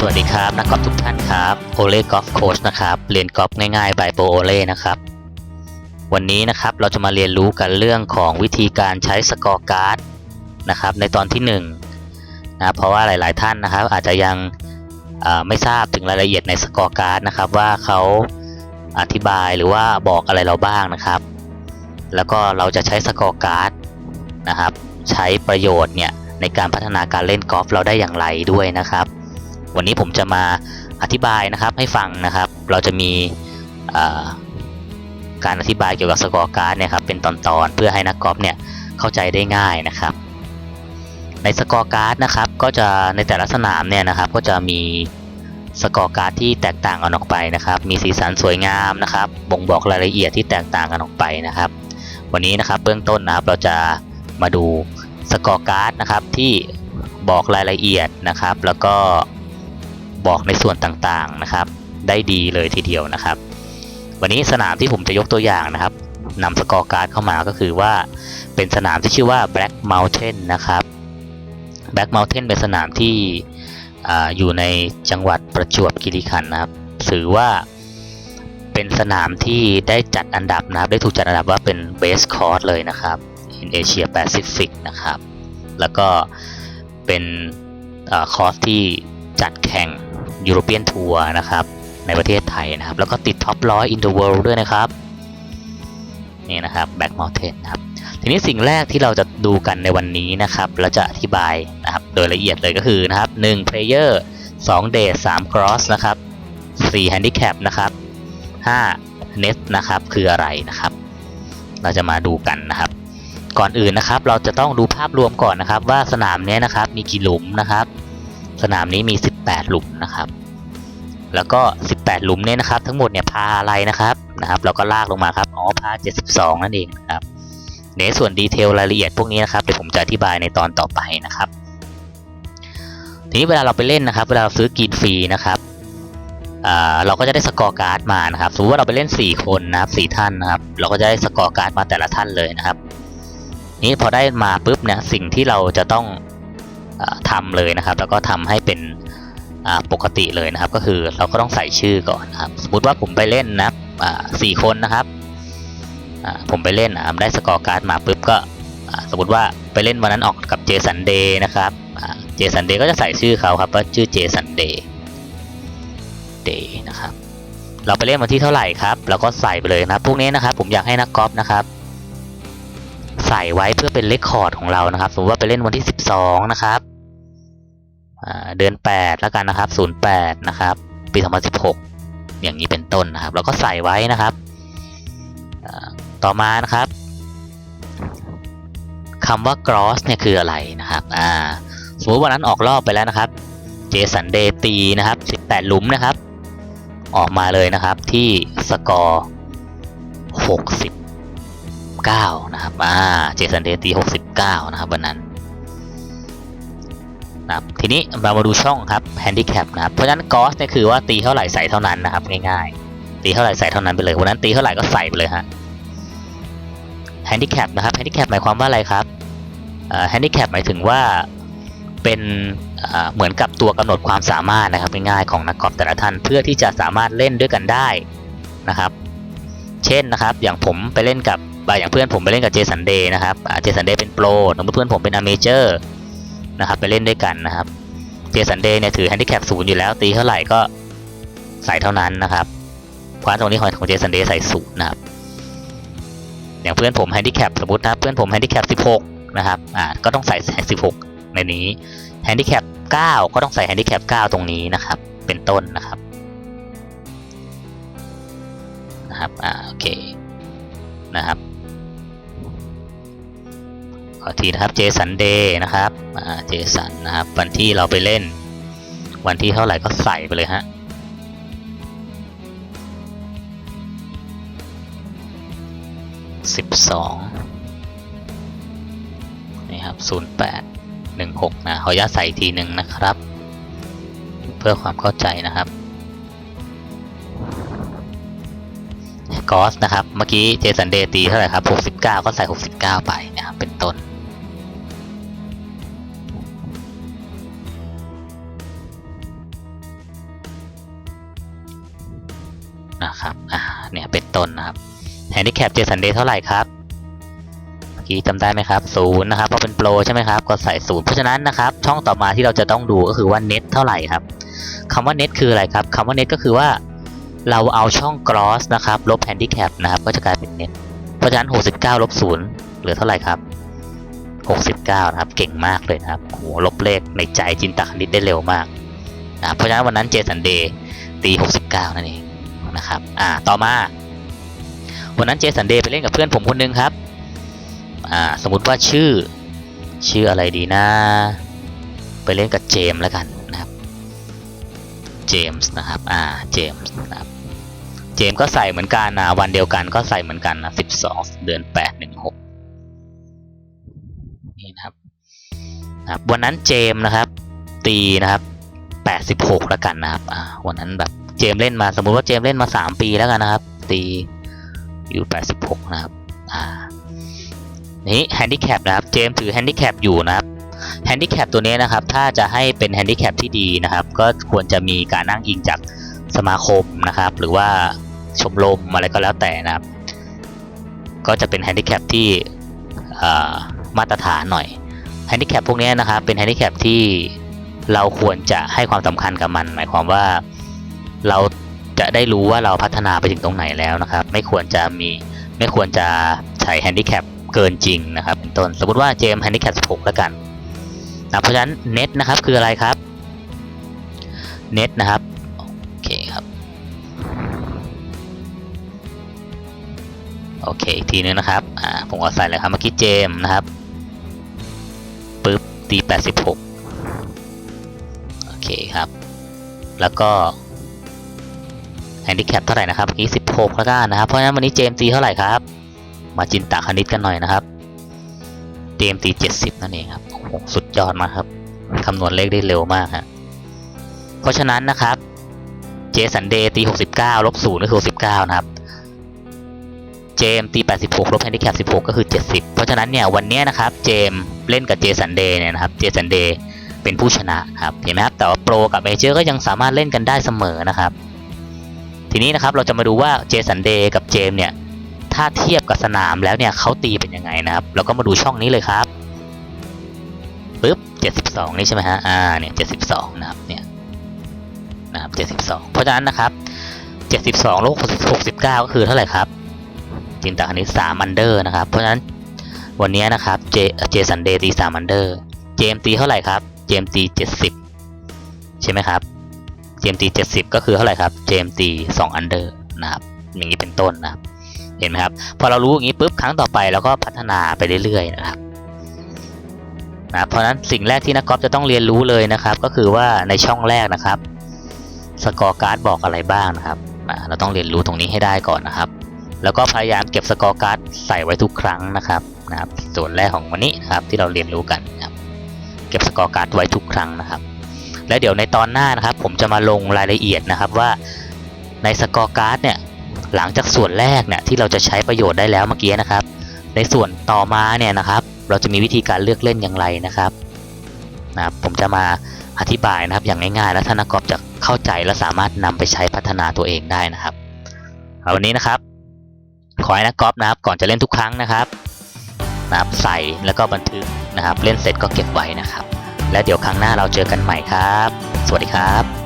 สวัสดีครับนักกอล์ฟทุกท่านครับโอเล่กอล์ฟโค้ชนะครับเรียนกอล์ฟง่ายๆ by โปโอเล่นะครับวันนี้นะครับเราจะมาเรียนรู้กันเรื่องของวิธีการใช้สกอร์การ์ดนะครับในตอนที่1นงนะเพราะว่าหลายๆท่านนะครับอาจจะยังไม่ทราบถึงรายละเอียดในสกอร์การ์ดนะครับว่าเขาอธิบายหรือว่าบอกอะไรเราบ้างนะครับ แล้วก็เราจะใช้สกอร์การ์ดนะครับใช้ประโยชน์เนี่ยในการพัฒนาการเล่นกอล์ฟเราได้อย่างไรด้วยนะครับ วันนี้ผมจะมาอธิบายนะครับให้ฟังนะครับ เราจะมีการอธิบายเกี่ยวกับสกอร์การ์ดเนี่ยครับเป็นตอนๆเพื่อให้นักกอล์ฟเนี่ยเข้าใจได้ง่ายนะครับ ในสกอร์การ์ดนะครับก็จะในแต่ละสนามเนี่ยนะครับก็จะมีสกอร์การ์ดที่แตกต่างกันออกไปนะครับ มีสีสันสวยงามนะครับ บ่งบอกรายละเอียดที่แตกต่างกันออกไปนะครับ วันนี้นะครับเบื้องต้นนะครับเราจะมาดูสกอร์การ์ดนะครับที่บอกรายละเอียดนะครับ แล้วก็ บอกในส่วนต่างๆนะครับ ได้ดีเลยทีเดียวนะครับ วันนี้สนามที่ผมจะยกตัวอย่างนะครับนำสกอร์การ์ดเข้ามาก็คือว่าเป็นสนามที่ชื่อว่า Black Mountain นะครับ Black Mountain เป็นสนามที่ออยู่ในจังหวัดประจวบคีรีขันธ์นะครับถือว่าเป็นสนามที่ได้จัดอันดับนะครับ ได้ถูกจัดอันดับว่าเป็น best course เลยนะครับ in Asia Pacific นะครับ แล้วก็เป็นคอร์สที่จัดแข่ง ยูโรเปียนทัวร์นะครับในประเทศไทยนะครับ แล้วก็ติดท็อปร้อย in the world ด้วยนะครับนี่นะครับ Black Mountain นะครับทีนี้สิ่งแรกที่เราจะดูกันในวันนี้นะครับเราจะอธิบายนะครับโดยละเอียดเลยก็คือนะครับ1 player 2 day 3 cross นะครับ4 handicap นะครับ5 net นะครับคืออะไรนะครับ เราจะมาดูกันนะครับ ก่อนอื่นนะครับเราจะต้องดูภาพรวมก่อนนะครับ ว่าสนามนี้นะครับมีกี่หลุมนะครับ สนามนี้มี 18 หลุมนะครับ แล้วก็ 18 หลุมเนี่ยนะครับ ทั้งหมดเนี่ยพาอะไรนะครับนะครับ เราก็ลากลงมาครับอ๋อพา 72 นั่นเองนะครับในส่วนดีเทลรายละเอียดพวกนี้นะครับเดี๋ยวผมจะอธิบายในตอนต่อไปนะครับ ทีนี้เวลาเราไปเล่นนะครับ เวลาซื้อกินฟรีนะครับเราก็จะได้สกอร์การ์ดมานะครับ สมมติว่าเราไปเล่น 4 คนนะครับ4ท่านนะครับ เราก็จะได้สกอร์การ์ดมาแต่ละท่านเลยนะครับ นี้พอได้มาปุ๊บเนี่ยสิ่งที่เราจะต้อง อาทำเลยนะครับ แล้วก็ทำให้เป็นปกติเลยนะครับ ก็คือเราก็ต้องใส่ชื่อก่อนนะครับ สมมติว่าผมไปเล่นนะครับสี่คนนะครับผมไปเล่นอ่าได้สกอร์การ์ดมาปุ๊บก็สมมติว่าไปเล่นวันนั้นออกกับเจสันเดย์นะครับเจสันเดย์ก็จะใส่ชื่อเขาครับว่าชื่อเจสันเดย์เดย์นะครับ เราไปเล่นวันที่เท่าไหร่ครับเราก็ใส่ไปเลยนะครับพวกนี้นะครับผมอยากให้นักกอล์ฟนะครับ ใส่ไว้เพื่อเป็นเลคคอร์ดของเรานะครับ สมมติว่าไปเล่นวันที่ 12 นะครับเดือน 8 แล้วกันนะครับ 08 นะครับ ปี 2016 อย่างนี้เป็นต้นนะครับเราก็ใส่ไว้นะครับ ต่อมานะครับคำว่า gross เนี่ยคืออะไรนะครับ อ่า สมมติวันนั้นออกรอบไปแล้วนะครับเจสันเดย์ตีนะครับ 18 หลุมนะครับ ออกมาเลยนะครับที่สกอร์ 69 นะครับ อ่า เจสันเดย์ตี 69 นะครับ วันนั้นนะครับทีนี้เรามาดูช่องครับ handicap นะครับ เพราะฉะนั้น gross เนี่ยคือว่าตีเท่าไหร่ใส่เท่านั้นนะครับ ง่ายๆ ตีเท่าไหร่ใส่เท่านั้นไปเลย วันนั้นตีเท่าไหร่ก็ใส่ไปเลยฮะแฮนดิแคปนะครับแฮนดิแคปหมายความว่าอะไรครับแฮนดิแคปหมายถึงว่าเป็นเหมือนกับตัวกำหนดความสามารถนะครับง่ายๆของนักกอล์ฟแต่ละท่านเพื่อที่จะสามารถเล่นด้วยกันได้นะครับ เช่นนะครับ อย่างผมไปเล่นกับ อ่าอย่างเพื่อนผมไปเล่นกับเจสันเดย์นะครับเจสันเดย์เป็นโปรสมมติเพื่อนผมเป็นอเมเจอร์นะครับไปเล่นด้วยกันนะครับ เจสันเดย์เนี่ยถือแฮนดิแคปศูนย์อยู่แล้ว ตีเท่าไหร่ก็ใส่เท่านั้นนะครับเพรานตรงนี้ของเจสันเดย์ใส่ศูนย์นะครับ อย่างเพื่อนผมแฮนดิแคปสมมตินะเพื่อนผมแฮนดิแคป16นะครับอ่าก็ต้องใส่16ในนี้แฮนดิแคป9ก็ต้องใส่แฮนดิแคป9ตรงนี้นะครับ เป็นต้นนะครับนะครับ อ่า โอเค นะครับ อทีนะครับเจสันเดย์นะครับเจสันนะครับ วันที่เราไปเล่น วันที่เท่าไหร่ก็ใส่ไปเลยฮะสิบสองนี่ครับศูนย์แปดหนึ่งหกนะขออนุญาตใส่อีกทีหนึ่งนะครับ เพื่อความเข้าใจนะครับกอสนะครับ เมื่อกี้เจสันเดย์ตีเท่าไหร่ครับหกสิบเก้าก็ใส่หกสิบเก้าไป ต้นนะครับแฮนดิแคปเจสันเดย์เท่าไหร่ครับเมื่อกี้จำได้ไหมครับศูนย์นะครับเพราะเป็นโปรใช่ไหมครับก็ใส่ศูนย์เพราะฉะนั้นนะครับช่องต่อมาที่เราจะต้องดูก็คือว่าเน็ตเท่าไหร่ครับคำว่าเน็ตคืออะไรครับคำว่าเน็ตก็คือว่าเราเอาช่อง cross นะครับลบ handicap นะครับก็จะกลายเป็นเน็ตเพราะฉะนั้น69ลบ0เหลือเท่าไหร่ครับ69นะครับเก่งมากเลยนะครับโหลบเลขในใจจินตคณิตได้เร็วมากนะเพราะฉะนั้นวันนั้นเจสันเดย์ตี 69 นั่นเองนะครับอ่าต่อมา วันนั้นเจสันเดย์ไปเล่นกับเพื่อนผมคนหนึงครับ อ่า สมมติว่าชื่อ ชื่ออะไรดีนะ ไปเล่นกับเจมส์แล้วกันนะครับ เจมส์นะครับ อ่า เจมส์นะครับ เจมส์ก็ใส่เหมือนกันนะวันเดียวกันก็ใส่เหมือนกันนะ12เดือน8 1 6นี่นะครับนะครับวันนั้นเจมส์นะครับ ตีนะครับ86แล้วกันนะครับ อ่า วันนั้นแบบเจมส์เล่นมาสมมุติว่าเจมส์เล่นมา3ปีแล้วกันนะครับ ตี อยู่ 86 นะครับอ่านี่แฮนดิแคปนะครับเจมส์ถือแฮนดิแคปอยู่นะครับแฮนดิแคปตัวนี้นะครับถ้าจะให้เป็นแฮนดิแคปที่ดีนะครับ ก็ควรจะมีการนั่งอิงจากสมาคมนะครับ หรือว่าชมรมอะไรก็แล้วแต่นะครับ ก็จะเป็นแฮนดิแคปที่อ่อมาตรฐานหน่อยแฮนดิแคปพวกนี้นะครับเป็นแฮนดิแคปที่เราควรจะให้ความสำคัญกับมัน หมายความว่าเรา จะได้รู้ว่าเราพัฒนาไปถึงตรงไหนแล้วนะครับ ไม่ควรจะมีไม่ควรจะใช้แฮนดิแคปเกินจริงนะครับเป็นต้นสมมติว่าเจมแฮนดิแคป16แล้วกันนะเพราะฉะนั้นเน็ตนะครับคืออะไรครับเน็ตนะครับโอเคครับโอเคอีกทีนึงนะครับอ่าผมเอาใส่เลยครับเมื่อกี้เจมนะครับปึ๊บตี86โอเคครับ แล้วก็ แฮนดิแคปเท่าไหร่นะครับเมื่อกี้16แล้วกันนะครับ เพราะฉะนั้นวันนี้เจมตีเท่าไหร่ครับ มาจินตาคณิตกันหน่อยนะครับเตรียมตี70นั่นเองครับโอ้โหสุดยอดมากครับคำนวณเลขได้เร็วมากฮะเพราะฉะนั้นนะครับเจสันเดย์ตี69ลบ0ก็คือ69นะครับเจมตี 86 ลบแฮนดิแคป 16 ก็คือ 70 เพราะฉะนั้นเนี่ยวันนี้นะครับเจมเล่นกับเจสันเดย์เนี่ยนะครับเจสันเดย์เป็นผู้ชนะครับเห็นไหมครับแต่ว่าโปรกับเมเจอร์ก็ยังสามารถเล่นกันได้เสมอนะครับ ทีนี้นะครับเราจะมาดูว่าเจสันเดย์กับเจมเนี่ยถ้าเทียบกับสนามแล้วเนี่ยเขาตีเป็นยังไงนะครับ เราก็มาดูช่องนี้เลยครับปึ๊บ72 นี่ใช่ไหมฮะอ่าเนี่ย72 นะครับเนี่ยนะครับ72 เพราะฉะนั้นนะครับ 72ลบ69 ก็คือเท่าไหร่ครับ จินตคณิต3อันเดอร์นะครับ เพราะฉะนั้นวันนี้นะครับเจเจสันเดย์ตี3อันเดอร์ เจมตีเท่าไหร่ครับ เจมตี 70 ใช่ไหมครับ เจมตี70 ก็คือเท่าไหร่ครับเจมตี2อันเดอร์นะครับอย่างนี้เป็นต้นนะครับเห็นไหมครับพอเรารู้อย่างนี้ปุ๊บครั้งต่อไปเราก็พัฒนาไปเรื่อยๆนะครับนะเพราะนั้นสิ่งแรกที่นักกอล์ฟจะต้องเรียนรู้เลยนะครับ ก็คือว่าในช่องแรกนะครับสกอร์การ์ดบอกอะไรบ้างนะครับอ่าเราต้องเรียนรู้ตรงนี้ให้ได้ก่อนนะครับ แล้วก็พยายามเก็บสกอร์การ์ดใส่ไว้ทุกครั้งนะครับนะครับ ส่วนแรกของวันนี้นะครับที่เราเรียนรู้กันนะครับ เก็บสกอร์การ์ดไว้ทุกครั้งนะครับ และเดี๋ยวในตอนหน้านะครับ ผมจะมาลงรายละเอียดนะครับว่าในสกอร์การ์ดเนี่ยหลังจากส่วนแรกเนี่ยที่เราจะใช้ประโยชน์ได้แล้วเมื่อกี้นะครับ ในส่วนต่อมาเนี่ยนะครับ เราจะมีวิธีการเลือกเล่นอย่างไรนะครับนะครับ ผมจะมาอธิบายนะครับอย่างง่ายๆ แล้วท่านนักกอล์ฟจะเข้าใจและสามารถนำไปใช้พัฒนาตัวเองได้นะครับเอาวันนี้นะครับ ขอให้นักกอล์ฟนะครับ ก่อนจะเล่นทุกครั้งนะครับนะครับใส่แล้วก็บันทึกนะครับ เล่นเสร็จก็เก็บไว้นะครับ แล้วเดี๋ยวครั้งหน้าเราเจอกันใหม่ครับ สวัสดีครับ